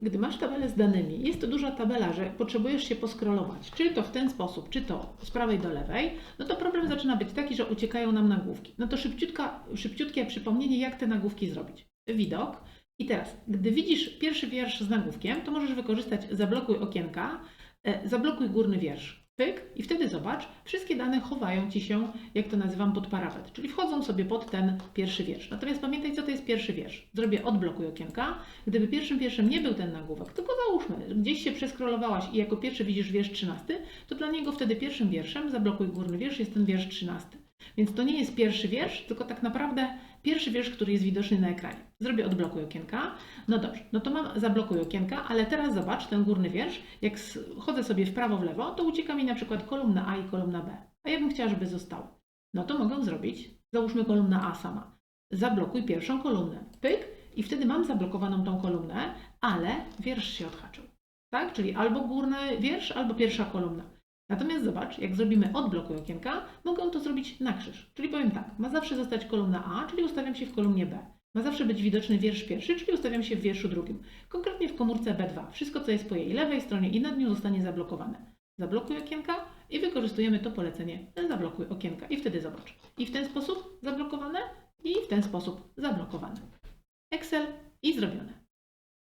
Gdy masz tabelę z danymi, jest to duża tabela, że potrzebujesz się poskrolować, czy to w ten sposób, czy to z prawej do lewej, no to problem zaczyna być taki, że uciekają nam nagłówki. No to szybciutkie przypomnienie, jak te nagłówki zrobić. Widok. I teraz, gdy widzisz pierwszy wiersz z nagłówkiem, to możesz wykorzystać zablokuj okienka, e, zablokuj górny wiersz. Pyk i wtedy zobacz, wszystkie dane chowają Ci się, jak to nazywam, pod parapet, czyli wchodzą sobie pod ten pierwszy wiersz. Natomiast pamiętaj, co to jest pierwszy wiersz. Zrobię odblokuj okienka. Gdyby pierwszym wierszem nie był ten nagłówek, tylko załóżmy, gdzieś się przeskrolowałaś i jako pierwszy widzisz wiersz 13, to dla niego wtedy pierwszym wierszem, zablokuj górny wiersz, jest ten wiersz 13. Więc to nie jest pierwszy wiersz, tylko tak naprawdę pierwszy wiersz, który jest widoczny na ekranie. Zrobię odblokuj okienka. No dobrze, no to mam zablokuj okienka, ale teraz zobacz ten górny wiersz. Jak chodzę sobie w prawo, w lewo, to ucieka mi na przykład kolumna A i kolumna B. A ja bym chciała, żeby zostały. No to mogę zrobić, załóżmy kolumna A sama. Zablokuj pierwszą kolumnę. Pyk i wtedy mam zablokowaną tą kolumnę, ale wiersz się odhaczył. Tak? Czyli albo górny wiersz, albo pierwsza kolumna. Natomiast zobacz, jak zrobimy odblokuj okienka, mogę to zrobić na krzyż. Czyli powiem tak, ma zawsze zostać kolumna A, czyli ustawiam się w kolumnie B. Ma zawsze być widoczny wiersz pierwszy, czyli ustawiam się w wierszu drugim. Konkretnie w komórce B2. Wszystko, co jest po jej lewej stronie i nad nią zostanie zablokowane. Zablokuj okienka i wykorzystujemy to polecenie zablokuj okienka. I wtedy zobacz. I w ten sposób zablokowane i w ten sposób zablokowane. Excel i zrobione.